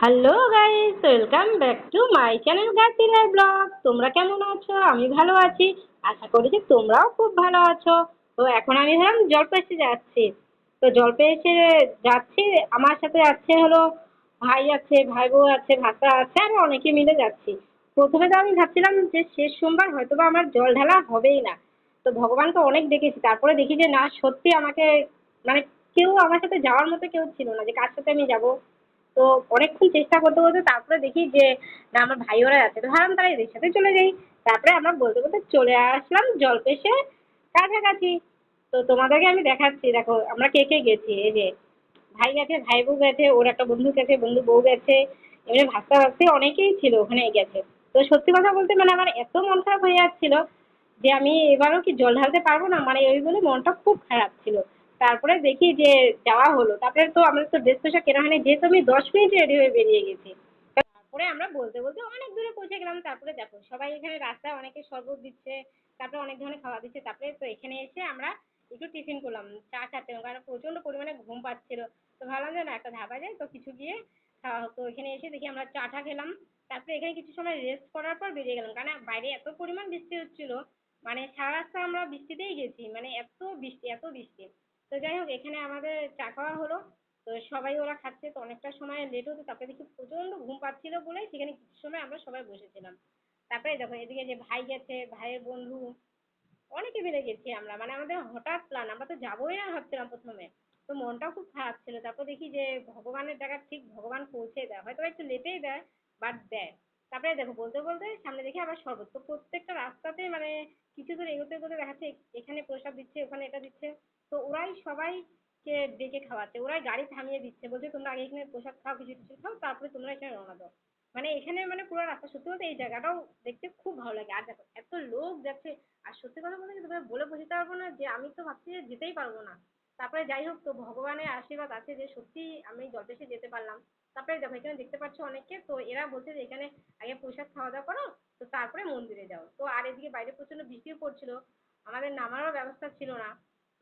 Hello guys, welcome back to my channel গাছিলার blog. তোমরা কেমন আছো? আমি ভালো আছি। আশা করি যে তোমরাও খুব ভালো আছো। তো এখন আমি ধরলাম জলপাইতে যাচ্ছি। তো জলপাইতে যাচ্ছি, আমার সাথে যাচ্ছে হলো ভাই আছে ভাই বউ আছে ভাতা আছে আর অনেকে মিলে যাচ্ছি। প্রথমে তো আমি ভাবছিলাম যে শেষ সোমবার হয়তো বা আমার জল ঢালা হবেই না। তো ভগবানকে অনেক দেখেছি। তারপরে দেখি যে না, সত্যি আমাকে মানে কেউ আমার সাথে যাওয়ার মতো কেউ ছিল না যে কার সাথে আমি যাব। তো অনেকক্ষণ চেষ্টা করতে করতে তারপরে দেখি যে, না, আমার ভাই ওরা যাচ্ছে তো ভাবলাম তাহলে এদের সাথে চলে যাই। তারপরে আমরা বলতে বলতে চলে আসলাম জলপেশে কাছাকাছি। তো তোমাদেরকে আমি দেখাচ্ছি, দেখো, আমরা কে কে গেছি, এই যে ভাই গেছে, ভাই বউ গেছে, ওর একটা বন্ধু গেছে, বন্ধু বউ গেছে এমনি ভাস্তা ভাস্তি অনেকেই ছিল ওখানে গেছে। তো সত্যি কথা বলতে মানে আমার এত মন খারাপ হয়ে যাচ্ছিল যে আমি এবারও কি জল ঢালতে পারব না? মানে ওই বলে মনটা খুব খারাপ ছিল। তারপরে দেখি যে যাওয়া হলো। তারপরে তো আমাদের তো ড্রেস পোশাক কেনা হয়নি, যেহেতু আমি দশ মিনিট রেডি হয়ে বেরিয়ে গেছি। তারপরে আমরা বলতে বলতে অনেক দূরে পৌঁছে গেলাম, তারপরে দেখো, সবাই এখানে রাস্তায় অনেকে শরবত দিচ্ছে, তারপরে অনেক ধরনের খাওয়া দিচ্ছে, তারপরে তো এখানে এসে আমরা একটু টিফিন করলাম, চা খাতে কারণ প্রচণ্ড পরিমাণে ঘুম পাচ্ছিল। তো ভাবলাম যে না, একটা ধাবা যায় তো কিছু গিয়ে খাওয়া তো এখানে এসে দেখি আমরা চা টা খেলাম, তারপরে এখানে কিছু সময় রেস্ট করার পর বেরিয়ে গেলাম। কারণ বাইরে এত পরিমাণ বৃষ্টি হচ্ছিল মানে সারা রাস্তা আমরা বৃষ্টিতেই গেছি মানে এত বৃষ্টি এত বৃষ্টি। তো যাই হোক, এখানে আমাদের চা খাওয়া হলো। তো সবাই ওরা খাচ্ছে, তো অনেকটা সময় লেট হতো, তারপরে দেখি প্রচণ্ড ঘুম পাচ্ছিল বলে সেখানে কিছু সময় আমরা সবাই বসেছিলাম। তারপরে দেখো এদিকে যে ভাই গেছে, ভাইয়ের বন্ধু, অনেকে মিলে গেছি আমরা। মানে আমাদের হঠাৎ প্ল্যান আমরা তো যাবোই না ভাবছিলাম প্রথমে। তো মনটাও খুব খারাপ ছিল। তারপর দেখি যে ভগবানের জায়গা ঠিক ভগবান পৌঁছে দেয়। হয়তো একটু লেটেই দেয় বাট দেয়। তারপরে দেখো, বলতে বলতে সামনে দেখি আবার শরবত তো প্রত্যেকটা রাস্তাতে মানে কিছু দূর এগোতে এগোতে দেখাচ্ছে এখানে প্রসাদ দিচ্ছে ওখানে এটা দিচ্ছে তো ওরাই সবাইকে ডেকে খাওয়াচ্ছে ওরাই গাড়ি থামিয়ে দিচ্ছে। বলছে, তোমরা আগে এখানে প্রসাদ খাও, কিছু কিছু খাও, তারপরে তোমরা এখানে রওনা দাও। মানে এখানে মানে পুরো রাস্তা সত্যি বলতে এই জায়গাটাও দেখতে খুব ভালো লাগে। আর দেখো, এত লোক যাচ্ছে। আর সত্যি কথা বলতে কি তোমায় বলে বোঝাতে পারব না যে আমি তো ভাবছি যে যেতেই পারব না। তারপরে যাই হোক, তো ভগবানের আশীর্বাদ আছে যে সত্যি আমি জলপেশে যেতে পারলাম। তারপরে দেখো, এখানে দেখতে পাচ্ছ অনেককে। তো এরা বলছে যে, এখানে আগে প্রসাদ খাওয়া দাওয়া করো, তো তারপরে মন্দিরে যাও। তো আর এদিকে বাইরে প্রচণ্ড বৃষ্টিও পড়ছিল। আমাদের নামারও ব্যবস্থা ছিল না।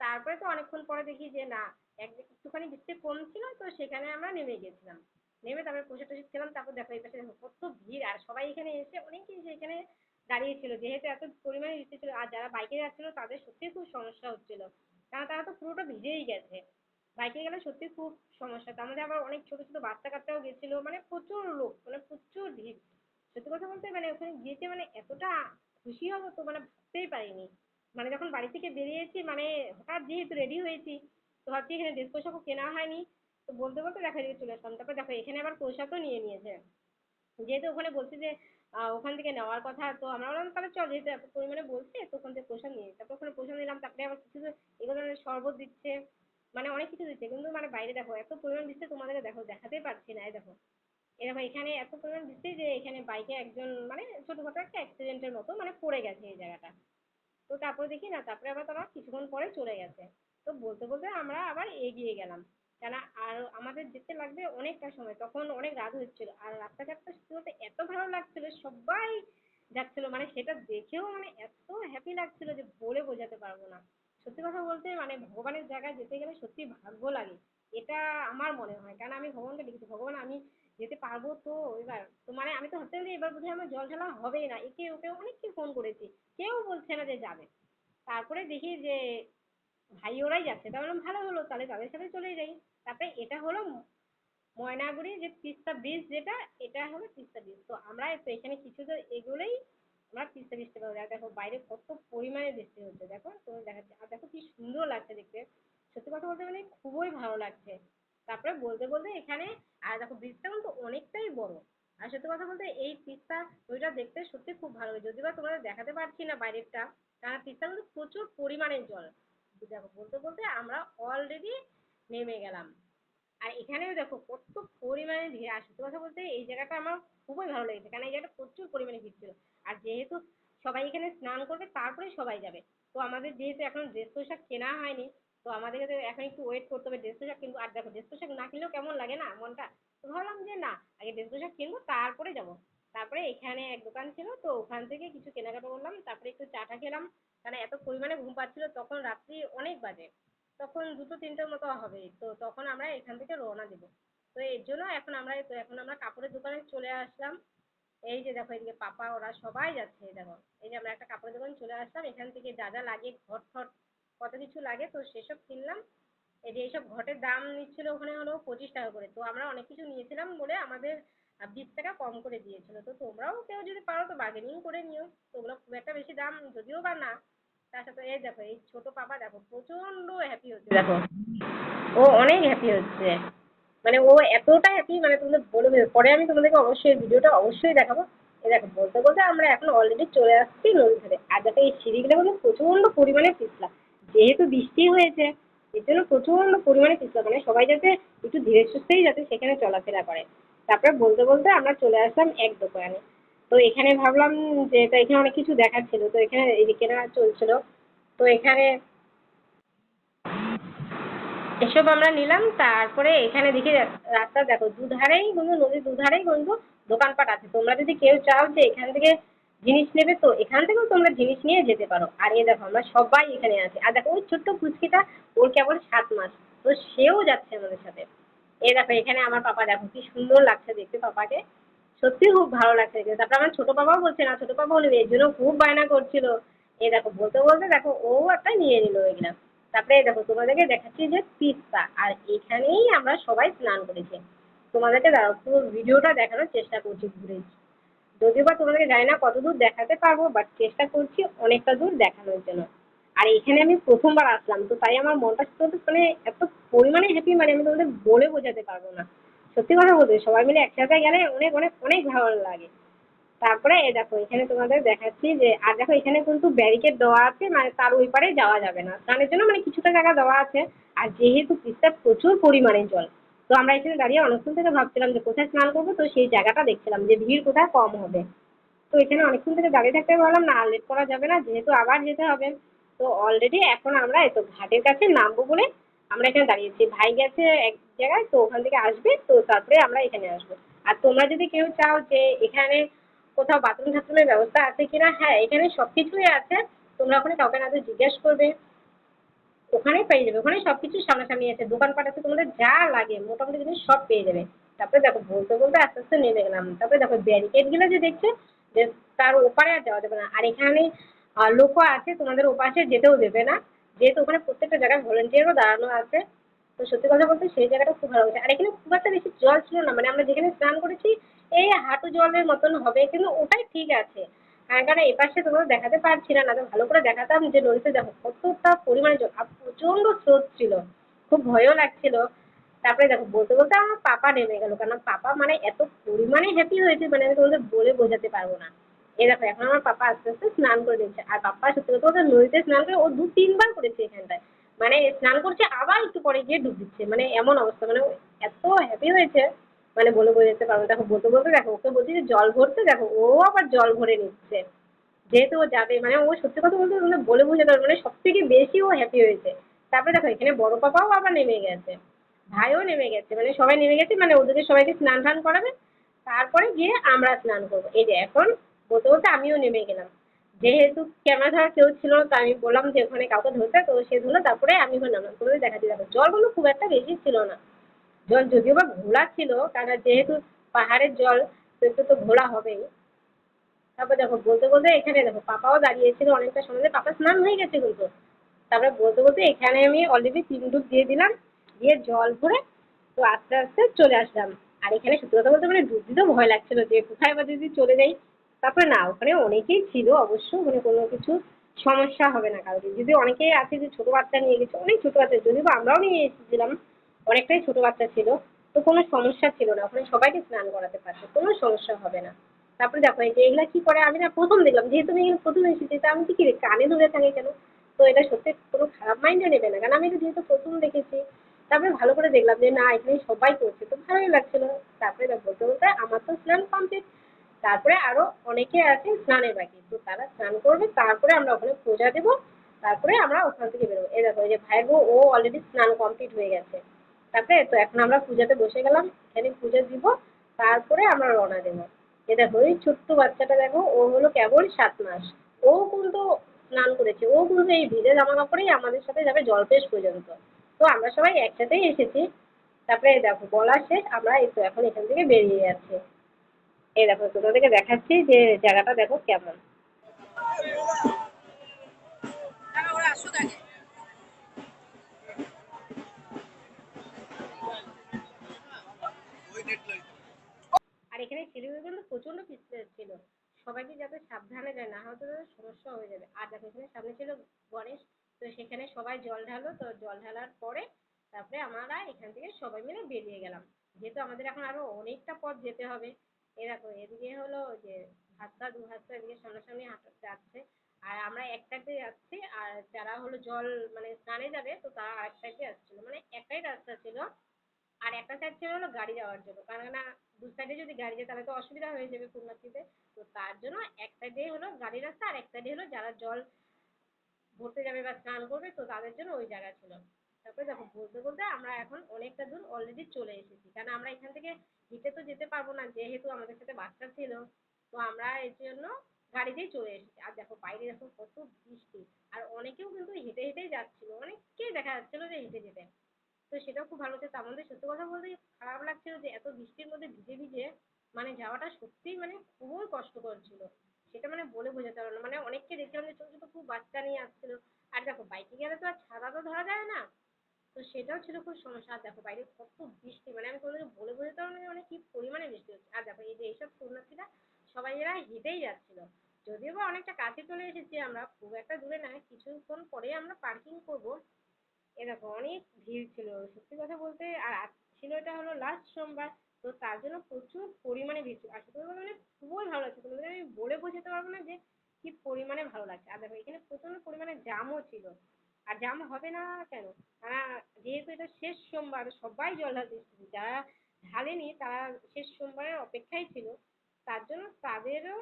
তারপরে তো অনেকক্ষণ পরে দেখি যে না, এক একটুখানি বৃষ্টি কম ছিল তো সেখানে আমরা নেমে গেছিলাম। নেমে তারপরে প্রসাদ টসাদ খেলাম, তারপর দেখো এই পাশে কত ভিড়। আর সবাই এখানে এসে অনেকেই এখানে দাঁড়িয়ে ছিল। যেহেতু এত পরিমাণে বৃষ্টি ছিল, আর যারা বাইকে যাচ্ছিল তাদের সত্যিই খুব সমস্যা হচ্ছিল। কারণ তারা তো পুরোটা ভিজেই গেছে। বাইকে গেলে সত্যি খুব সমস্যা। তার মধ্যে আবার অনেক ছোট ছোট বাচ্চা কাচ্চাও গেছিল। মানে প্রচুর লোক মানে প্রচুর ভিড়। সত্যি কথা বলতে মানে ওখানে গিয়েছে মানে এতটা খুশি হব তো মানে ভাবতেই পারিনি। মানে যখন বাড়ি থেকে বেরিয়েছি মানে হঠাৎ যেহেতু রেডি হয়েছি, তো ভাবছি এখানে ড্রেস পোশাকও কেনা হয়নি। তো বলতে বলতে দেখা এদিকে চলে আসলাম। তারপর দেখো, এখানে আবার পোশাকও নিয়ে নিয়েছে। যেহেতু ওখানে বলছে যে ওখান থেকে নেওয়ার কথা, তো আমরা বললাম, তাহলে চল, যেহেতু এত পরিমাণে বলছে, তো ওখান থেকে পোশাক নিয়ে তারপর ওখানে পোশাক নিলাম, তারপরে আবার কিছু এগুলো শরবত দিচ্ছে মানে অনেক কিছু দিচ্ছে। কিন্তু মানে বাইরে দেখো, এত পরিমাণ দিচ্ছে তোমাদেরকে দেখো, দেখাতেই পারছি না দেখো। দেখো, এখানে এত পরিমাণ দিচ্ছে যে, এখানে বাইকে একজন মানে ছোটোখাটো একটা অ্যাক্সিডেন্টের মতো মানে পড়ে গেছে এই জায়গাটা। তো তারপরে দেখি না, তারপরে আবার তারা কিছুক্ষণ পরে চলে গেছে। তো বলতে বলতে আমরা আবার এগিয়ে গেলাম। কেন আর আমাদের যেতে লাগবে অনেকটা সময়, তখন অনেক রাত হচ্ছিল। আর রাস্তাঘাটটা সত্যি বলতে এত ভালো লাগছিল, সবাই যাচ্ছিল। মানে সেটা দেখেও মানে এত হ্যাপি লাগছিল যে বলে বোঝাতে পারব না। সত্যি কথা বলতে মানে ভগবানের জায়গায় যেতে গেলে সত্যি ভাগ্য লাগে। এটা আমার মনে হয়। কারণ আমি ভগবানকে ডেকেছি ভগবান আমি যেতে পারব তো? এবার তো মানে আমি তো ভাবছিলাম যে এবার বোধহয় আমার জল ঢালা হবেই না। একে ওকে অনেককে ফোন করেছি। কেউ বলছে না যে যাবে। তারপরে দেখি যে ভাই ওরাই যাচ্ছে। তা বললাম, ভালো হলো, তাহলে তাদের সাথে চলে যাই। তারপরে এটা হলো ময়নাগুড়ি যে তিস্তা ব্রিজ যেটা, এটা হলো তিস্তা ব্রিজ তো আমরা তো এখানে কিছু তো এগুলোই আমরা তিস্তা ব্রিজটা পাবো। আর দেখো, বাইরে কত পরিমাণে বৃষ্টি হচ্ছে। দেখো তোমার দেখাচ্ছি। আর দেখো কি সুন্দর লাগছে দেখতে। সত্যি কথা বলতে মানে খুবই ভালো লাগছে। তারপরে বলতে বলতে এখানে, আর দেখো ব্রিজটা কিন্তু অনেকটাই বড়। আর সত্যি কথা বলতে এই তিস্তা ওইটা দেখতে সত্যি খুব ভালো লাগে যদিও বা তোমাদের দেখাতে পারছি না বাইরেরটা, কারণ তিস্তা কিন্তু প্রচুর পরিমাণে জল। দেখো, বলতে বলতে আমরা অলরেডি নেমে গেলাম। আর এখানেও দেখো কত পরিমাণে ভিড়। আর সত্যি কথা বলতে এই জায়গাটা আমার খুবই ভালো লেগেছে, কারণ এই জায়গাটা প্রচুর পরিমাণে ভিড় ছিল। আর যেহেতু সবাই এখানে স্নান করবে, তারপরে সবাই যাবে। তো আমাদের যেহেতু এখন ড্রেস পোশাক কেনা হয়নি তো আমাদেরকে এখন একটু ওয়েট করতে হবে ড্রেস পোশাক কিনবো। আর দেখো ড্রেস পোশাক না কিনলেও কেমন লাগে না মনটা? তো ভাবলাম যে না, আগে ড্রেস পোশাক কিনবো, তারপরে যাব। তারপরে এখানে এক দোকান ছিল, তো ওখান থেকে কিছু কেনাকাটা করলাম। তারপরে একটু চাটা খেলাম। কারণ এত পরিমাণে ঘুম পাচ্ছিল তখন রাত্রি অনেক বাজে। তখন দুটো তিনটের মতো হবে, তো তখন আমরা এখান থেকে রওনা দেবো। তো এর জন্য এখন আমরা, তো এখন আমরা কাপড়ের দোকানে চলে আসলাম। এই যে দেখো এদিকে পাপা, ওরা সবাই যাচ্ছে, দেখো। এই যে আমরা একটা কাপড়ের দোকানে চলে আসলাম। এখান থেকে যা যা লাগে ঘট ফট কত কিছু লাগে, তো সেসব কিনলাম। এই যে এইসব ঘটের দাম নিচ্ছিল ওখানে হলো পঁচিশ টাকা করে। তো আমরা অনেক কিছু নিয়েছিলাম বলে আমাদের বিশ টাকা কম করে দিয়েছিল। তো তোমরাও কেউ যদি পারো তো বার্গেনিং করে নিও। তো ওগুলো খুব একটা বেশি দাম যদিও বা না, তার সাথে এই দেখো, এই ছোট পাপা দেখো প্রচণ্ড হ্যাপি হচ্ছে। দেখো, ও অনেক হ্যাপি হচ্ছে। মানে ও এতটা হ্যাপি মানে তোমাদের বলে বোঝাতে- পরে আমি তোমাদেরকে অবশ্যই ভিডিওটা অবশ্যই দেখাবো। এই দেখো, বলতে বলতে আমরা এখন অলরেডি চলে আসছি নদী ধারে আর দেখো এই সিঁড়িগুলো প্রচণ্ড পরিমাণে পিছলা। যেহেতু বৃষ্টি হয়েছে, এর জন্য প্রচণ্ড পরিমাণে পিছলা মানে সবাই যাতে একটু ধীরে সুস্থেই যাতে সেখানে চলাফেরা করে। তারপরে বলতে বলতে আমরা চলে আসলাম এক দোকানে। তো এখানে ভাবলাম যে এটা এখানে অনেক কিছু দেখার ছিল। তো এখানে এই যে কেনা চলছিল। তো এখানে এসব আমরা নিলাম। তারপরে এখানে দেখি রাস্তা দেখো, দুধারেই বন্ধু, নদীর দুধারেই বন্ধু দোকানপাট আছে। তোমরা যদি কেউ চাও যে এখান থেকে জিনিস নেবে তো, এখান থেকেও তোমরা জিনিস নিয়ে যেতে পারো। আর এ দেখো, আমরা সবাই এখানে আছি। আর দেখো, ওই ছোট্ট পুচকিটা, ওর কেবল সাত মাস। তো সেও যাচ্ছে আমাদের সাথে। এ দেখো, এখানে আমার পাপা, দেখো, কি সুন্দর লাগছে দেখতে পাপাকে। সত্যি খুব ভালো লাগছে তারপরে আমার ছোট পাপাও বলছে, না, ছোট পাপা বলে এর জন্য খুব বায়না করছিল। এ দেখো, বলতে বলতে দেখো, ও একটা নিয়ে নিল এগুলা। তারপরে দেখো, তোমাদেরকে দেখাচ্ছি যে তিস্তা। আর এখানেই আমরা সবাই স্নান করেছি। তোমাদেরকে দাঁড়াও, পুরো ভিডিওটা দেখানোর চেষ্টা করছি ঘুরে। যদিও বা তোমাদেরকে জানি না কত দূর দেখাতে পারব বাট চেষ্টা করছি অনেকটা দূর দেখানোর জন্য। আর এখানে আমি প্রথমবার আসলাম, তো তাই আমার মনটা শুধু মানে এত পরিমাণে হ্যাপি মানে আমি তোমাদের বলে বোঝাতে পারব না। সত্যি কথা বলতে সবাই মিলে একসাথে গেলে অনেক অনেক অনেক ভালো লাগে। তারপরে এই দেখো, এখানে তোমাদের দেখাচ্ছি যে, আর দেখো এখানে কিন্তু ব্যারিকেড দেওয়া আছে মানে তার ওই পারে যাওয়া যাবে না। স্নানের জন্য মানে কিছুটা জায়গা দেওয়া আছে, আর যেহেতু তিস্তার প্রচুর পরিমাণে জল তো আমরা এখানে দাঁড়িয়ে অনেকক্ষণ থেকে ভাবছিলাম যে কোথায় স্নান করব, তো সেই জায়গাটা দেখছিলাম যে ভিড় কোথায় কম হবে। তো এখানে অনেকক্ষণ থেকে দাঁড়িয়ে থাকতে ভাবলাম না, আর লেট করা যাবে না, যেহেতু আবার যেতে হবে। তো অলরেডি এখন আমরা এই তো ঘাটের কাছে নামবো বলে আমরা এখানে দাঁড়িয়েছি। ভাই গেছে এক জায়গায়, তো ওখান থেকে আসবে, তো তারপরে আমরা এখানে আসব। আর তোমরা যদি কেউ চাও যে এখানে কোথাও বাথরুম টাথরুমের ব্যবস্থা আছে কিনা হ্যাঁ এখানে সব কিছুই আছে। তোমরা ওখানে কাউকে না জিজ্ঞেস করবে। ওখানেই পেয়ে যাবে ওখানে সব কিছু সামনাসামনি আছে, দোকানপাট আছে, তোমাদের যা লাগে, মোটামুটি জিনিস সব পেয়ে যাবে। তারপরে দেখো, বলতে বলতে আস্তে আস্তে নেমে গেলাম। তারপরে দেখো ব্যারিকেডগুলো যে দেখছ, যে তার ওপারে আর যাওয়া যাবে না। আর এখানে লোকও আছে, তোমাদের ওপাশে যেতেও দেবে না। যেহেতু ওখানে প্রত্যেকটা জায়গায় ভলেন্টিয়ারও দাঁড়ানো আছে। তো সত্যি কথা বলতে সেই জায়গাটা খুব ভালো হয়েছে। আর এখানে খুব একটা বেশি জল ছিল না। মানে আমরা যেখানে স্নান করেছি, এই হাঁটু জলের মতন হবে, কিন্তু ওটাই ঠিক আছে। কারণ এপাশে তোমাদের দেখাতে পারছি না না তো ভালো করে দেখাতাম যে নদীতে দেখো কতটা পরিমাণে জল আর প্রচণ্ড স্রোত ছিল, খুব ভয়ও লাগছিল। তারপরে দেখো, বলতে বলতে আমার পাপা নেমে গেল, কারণ পাপা মানে এত পরিমাণে হ্যাপি হয়েছে মানে আমি তোমাদের বলে বোঝাতে পারব না। এই দেখো, এখন আমার পাপা আস্তে আস্তে স্নান করে দিচ্ছে। আর পাপা সত্যি কথা বলতে নদীতে স্নান করে, ও দু তিনবার করেছে এখানটায়। মানে স্নান করছে, আবার একটু পরে গিয়ে ডুব দিচ্ছে। মানে এমন অবস্থা মানে এত হ্যাপি হয়েছে। মানে বলে বোঝাতে পারব দেখো, বলতে বলতে দেখো, ওকে বলছি যে জল ভরতে, দেখো, ও আবার জল ভরে নিচ্ছে। যেহেতু ও যাবে মানে ও সত্যি কথা বলতে মানে বলে বোঝাতে পারব মানে সব থেকে বেশি ও হ্যাপি হয়েছে। তারপরে দেখো, এখানে বড় পাপাও আবার নেমে গেছে, ভাইও নেমে গেছে মানে সবাই নেমে গেছে মানে ওদেরকে সবাইকে স্নান টান করাবে, তারপরে গিয়ে আমরা স্নান করব। এই যে এখন, বলতে বলতে আমিও নেমে গেলাম। যেহেতু ক্যামেরা ধরার কেউ ছিল না, তো আমি বললাম যে ওখানে কাউকে ধরতে, তো সে ধরলো, তারপরে আমি ওখানে নামলাম। তোমাদের দেখাচ্ছি, দেখো জল কিন্তু খুব একটা বেশি ছিল না। জল যদিও বা ঘোলা ছিল কারণ যেহেতু পাহাড়ের জল তো একটু তো ঘোলা হবেই। তারপর দেখো, বলতে বলতে এখানে দেখো, পাপাও দাঁড়িয়েছিল অনেকটা সময়। পাপা স্নান হয়ে গেছে কিন্তু। তারপরে বলতে বলতে এখানে আমি অলরেডি তিন ডুব দিয়ে দিলাম, দিয়ে জল ভরে তো আস্তে আস্তে চলে আসলাম। আর এখানে সত্যি কথা বলতে মানে ডুব দিতেও ভয় লাগছিল যে কোথায় বা যদি চলে যাই। তারপরে না, ওখানে অনেকেই ছিল অবশ্য ওখানে কোনো কিছু সমস্যা হবে না কারোর যদি অনেকেই আছে যে ছোটো বাচ্চা নিয়ে গেছে, অনেক ছোটো বাচ্চা যদিও বা আমরাও নিয়ে এসেছিলাম। অনেকটাই ছোটো বাচ্চা ছিল, তো কোনো সমস্যা ছিল না। ওখানে সবাইকে স্নান করাতে পারছে কোনো সমস্যা হবে না। তারপরে দেখো এই যে এগুলা কি করে? আমি না প্রথম দেখলাম, যেহেতু আমি এখানে প্রথম এসেছি, তা আমি কি কানে ধরে থাকে কেন? তো এটা সত্যি কোনো খারাপ মাইন্ডে নেবে না। কারণ আমি এটা যেহেতু প্রথম দেখেছি, তারপরে ভালো করে দেখলাম যে না এখানে সবাই করছে, তো ভালোই লাগছিল। তারপরে বলতে বলতে আমার তো স্নান কমপ্লিট তারপরে আরও অনেকে আছে স্নানের বাকি, তো তারা স্নান করবে, তারপরে আমরা ওখানে পূজা দেবো, তারপরে আমরা ওখান থেকে বেরোবো। এই দেখো, এই যে ভাইয়ের বউ ও অলরেডি স্নান কমপ্লিট হয়ে গেছে। তারপরে তো এখন আমরা পূজাতে বসে গেলাম, এখানে পুজো দিব, তারপরে আমরা রওনা দেবো। এ দেখো ওই ছোট্ট বাচ্চাটা দেখো, ও হলো কেবল সাত মাস। ও কিন্তু স্নান করেছে, ও কিন্তু এই ভিজে জামা কাপড়েই আমাদের সাথে যাবে জলপেশ পর্যন্ত। তো আমরা সবাই একসাথেই এসেছি। তারপরে দেখো, বলা শেষ, আমরা এই তো এখন এখান থেকে বেরিয়ে যাচ্ছি। এই দেখো, তোমাদেরকে দেখাচ্ছি যে জায়গাটা দেখো কেমন। আর এখানে শিলিগুড়ি কিন্তু প্রচণ্ড পিছলে ছিল। সবাইকে যাতে সাবধানে যায়, না হয়তো তাদের সমস্যা হয়ে যাবে। আর দেখো এখানে সামনে ছিল গণেশ, তো সেখানে সবাই জল ঢালো তো জল ঢালার পরে তারপরে আমরা এখান থেকে সবাই মিলে বেরিয়ে গেলাম। যেহেতু আমাদের এখন আরও অনেকটা পথ যেতে হবে। এরকম এদিকে হলো যে হাতটা দু হাতটা এদিকে সামনাসামনি হাঁটা যাচ্ছে। আর আমরা এক সাইডে যাচ্ছি, আর যারা হলো জল মানে স্নানে যাবে, তো তারা আরেক সাইডে আসছিল। মানে একটাই রাস্তা ছিল আর একটা সাইড ছিল হলো গাড়ি যাওয়ার জন্য। কারণ না দু সাইডে যদি গাড়ি যায়, তাহলে তো অসুবিধা হয়ে যাবে পুণ্যার্থীতে তো তার জন্য এক সাইডে হলো গাড়ি রাস্তা, আর এক সাইডে হলো যারা জল ভরতে যাবে বা স্নান করবে, তো তাদের জন্য ওই জায়গা ছিল। তারপরে দেখো, বলতে বলতে আমরা এখন অনেকটা দূর অলরেডি চলে এসেছি। কারণ আমরা এখান থেকে হেঁটে তো যেতে পারব না, যেহেতু আমাদের সাথে বাচ্চা ছিল। তো আমরা এর জন্য গাড়িতেই চলে এসেছি। আর দেখো, বাইরে দেখো কত বৃষ্টি। আর অনেকেও কিন্তু হেঁটে হেঁটেই যাচ্ছিল। অনেককেই দেখা যাচ্ছিল যে হেঁটে যেতে। তো সেটাও খুব ভালো। হচ্ছে তার সত্যি কথা বলতে খারাপ লাগছিল যে এত বৃষ্টির মধ্যে ভিজে ভিজে মানে যাওয়াটা সত্যিই মানে খুবই কষ্টকর ছিল। সেটা মানে বলে বোঝাতে পারব না। মানে অনেককে দেখলাম যে ছোটো ছোটো খুব বাচ্চা নিয়ে আসছিল। আর দেখো বাইকে গেলে তো আর ছাতা তো ধরা যায় না। তো সেটাও ছিল খুব সমস্যা। আর দেখো বাইরে কত বৃষ্টি। মানে আমি তোমাদেরকে বলে বোঝাতে পারব না মানে কি পরিমাণে বৃষ্টি হচ্ছে। আর দেখো এই যে এইসব পুণ্যার্থীরা সবাই এরা হেঁটেই যাচ্ছিল। যদিও বা অনেকটা কাছে চলে এসেছি আমরা। খুব একটা দূরে না কিছুক্ষণ পরে আমরা পার্কিং করব। এ দেখো, অনেক ভিড় ছিল। সত্যি কথা বলতে, আর ছিল এটা হলো লাস্ট সোমবার, তো তার জন্য প্রচুর পরিমাণে ভিড় ছিল। আর সত্যি কথা মানে খুবই ভালো লাগছে। তোমাদের আমি বলে বোঝাতে পারব না যে কি পরিমাণে ভালো লাগছে। আর দেখো, এখানে প্রচণ্ড পরিমাণে জ্যামও ছিল। আর জ্যাম হবে না কেন? তারা যেহেতু এটা শেষ সোমবার, সবাই জল ঢালতে যারা ঢালেনি, তারা শেষ সোমবারের অপেক্ষায় ছিল। তার জন্য তাদেরও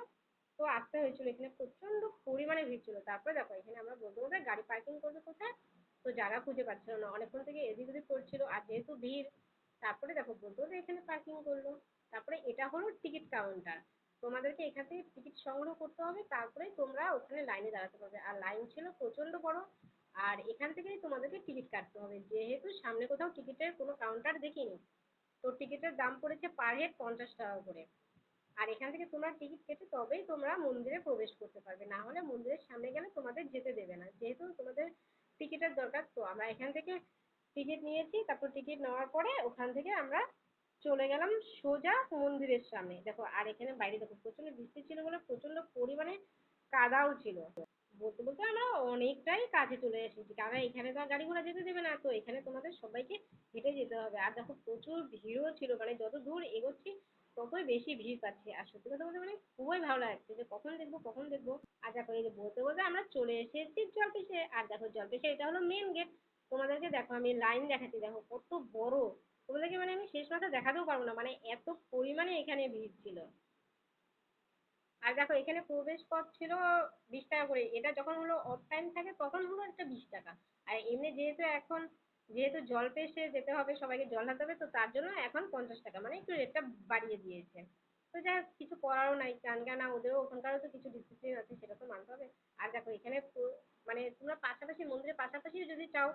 তো আসতে হয়েছিল। এখানে প্রচণ্ড পরিমাণে ভিড় ছিল। তারপরে দেখো, এখানে আমরা বলতে বলতে গাড়ি পার্কিং করবে কোথায়? তো জায়গা খুঁজে পাচ্ছিল না, অনেকক্ষণ থেকে এদিক ওদিক করছিল, আর যেহেতু ভিড়, তারপরে দেখো বলতে এখানে পার্কিং করল। তারপরে এটা হলো টিকিট কাউন্টার তোমাদেরকে এখান থেকে টিকিট সংগ্রহ করতে হবে, তারপরে তোমরা ওখানে লাইনে দাঁড়াতে পারবে। আর লাইন ছিল প্রচণ্ড বড়, আর এখান থেকেই তোমাদেরকে টিকিট কাটতে হবে। যেহেতু সামনে কোথাও টিকিটের কোনো কাউন্টার দেখিনি, তো টিকিটের দাম পড়েছে পার হেড পঞ্চাশ টাকা করে। আর এখান থেকে তোমরা টিকিট কেটে তবেই তোমরা মন্দিরে প্রবেশ করতে পারবে। না হলে মন্দিরের সামনে গেলে তোমাদের যেতে দেবে না। যেহেতু তোমাদের টিকিটের দরকার। তো আমরা এখান থেকে টিকিট নিয়েছি, তারপর টিকিট নেওয়ার পরে ওখান থেকে আমরা চলে গেলাম সোজা মন্দিরের সামনে। দেখো, আর এখানে বাইরে দেখো প্রচণ্ড বৃষ্টি ছিল বলে প্রচণ্ড পরিমাণে কাদাও ছিল। বলতে বলতে আমরা অনেকটাই কাছে চলে এসেছি। কারণ এখানে তো আর গাড়ি ঘোড়া যেতে দেবে না, তো এখানে তোমাদের সবাইকে হেঁটে যেতে হবে। আর দেখো, প্রচুর ভিড়ও ছিল মানে যত দূর এগোচ্ছি ততই বেশি ভিড় পাচ্ছি। আর সত্যি কথা বলতে মানে খুবই ভালো লাগছে যে কখন দেখব কখন দেখব। আর এই যে বলতে বলতে আমরা চলে এসেছি জলপেশে। আর দেখো জলপেশে এটা হলো মেন গেট তোমাদেরকে দেখো, আমি লাইন দেখাচ্ছি। দেখো কত বড়। তোমাদেরকে মানে আমি শেষ মাথা দেখাতেও পারব না। মানে এত পরিমাণে এখানে ভিড় ছিল। আর দেখো এখানে প্রবেশ পথ ছিল বিশ টাকা করে। এটা যখন হলো অফ টাইম থাকে, তখন হলো একটা বিশ টাকা। আর এমনি যেহেতু এখন যেহেতু জল পেশে যেতে হবে, সবাইকে জল ঢালতে হবে, তো তার জন্য এখন পঞ্চাশ টাকা। মানে একটু রেটটা বাড়িয়ে দিয়েছে। তো যা কিছু করারও নাই। কেন ওদেরও ওখানকারও তো কিছু ডিসিপ্লিন আছে, সেটা তো মানতে হবে। আর দেখো, এখানে মানে তোমরা পাশাপাশি, মন্দিরের পাশাপাশিও যদি চাও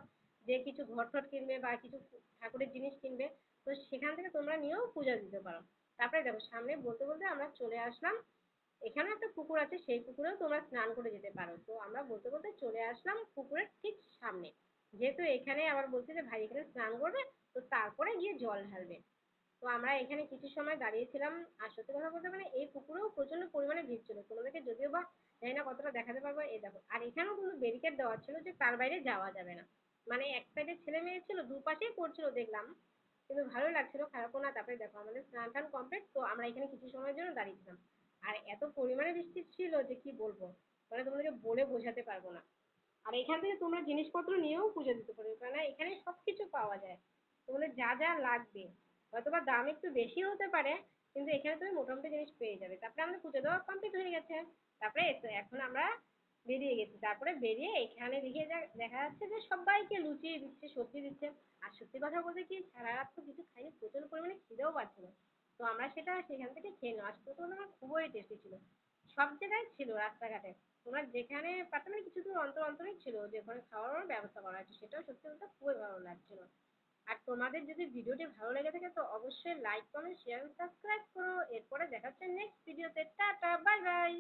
যে কিছু ঘর টর কিনবে বা কিছু ঠাকুরের জিনিস কিনবে, তো সেখান থেকে তোমরা নিয়েও পূজা দিতে পারো। তারপরে দেখো, সামনে বলতে বলতে আমরা চলে আসলাম। এখানে একটা পুকুর আছে, সেই পুকুরেও তোমরা স্নান করে যেতে পারো। তো আমরা বলতে বলতে চলে আসলাম পুকুরের ঠিক সামনে। যেহেতু এখানে আবার বলছে যে, ভাই, এখানে স্নান করবে, তো তারপরে গিয়ে জল ঢালবে। তো আমরা এখানে কিছু সময় দাঁড়িয়েছিলাম আর সত্যি কথা বলতে মানে এই পুকুরেও প্রচণ্ড পরিমাণে ভিড় ছিল। তোমাদেরকে যদিও বা জানি না কতটা দেখাতে পারব এই দেখো। আর এখানেও কিন্তু ব্যারিকেড দেওয়া ছিল যে, তার বাইরে যাওয়া যাবে না। মানে এক সাইডে ছেলে মেয়ে ছিল দুপাশেই পড়ছিল দেখলাম। কিন্তু ভালো লাগছিল খারাপও না। তারপরে দেখো, আমাদের স্নান টান কমপ্লিট তো আমরা এখানে কিছু সময়ের জন্য দাঁড়িয়েছিলাম আর এত পরিমাণে বৃষ্টি ছিল যে, কি বলব? মানে তোমাদেরকে বলে বোঝাতে পারব না। আর এখান থেকে তোমরা জিনিসপত্র নিয়েও পুজো দিতে পারবে। কেননা এখানে সব কিছু পাওয়া যায়। তোমাদের যা যা লাগবে। হয়তোবা দাম একটু বেশি হতে পারে, কিন্তু এখানে তুমি মোটামুটি জিনিস পেয়ে যাবে। তারপরে আমাদের পুজো দেওয়া কমপ্লিট হয়ে গেছে। তারপরে এখন আমরা বেরিয়ে গেছি। তারপরে বেরিয়ে এখানে দেখে দেখা যাচ্ছে যে সবাইকে লুচি দিচ্ছে সবজি দিচ্ছে। আর সত্যি কথা বলতে কি, সারা রাত তো কিছু খাইনি প্রচুর পরিমাণে খিদেও পাচ্ছিল তো আমরা সেটা সেখান থেকে খেয়ে নেওয়া বলতে আমার খুবই টেস্টি ছিল। সব জায়গায় ছিল রাস্তাঘাটে। তোমরা যেখানে পারতাম মানে কিছু দূর অন্তর অন্তরই ছিল যে ওখানে খাওয়ার ব্যবস্থা করা আছে সেটাও সত্যি বলতে খুবই ভালো লাগছিল। আর তোমাদের যদি ভিডিওটি ভালো লেগে থাকে, তো অবশ্যই লাইক কমেন্ট শেয়ার সাবস্ক্রাইব করো। এরপরে দেখা হচ্ছে নেক্সট ভিডিওতে টাটা বাই বাই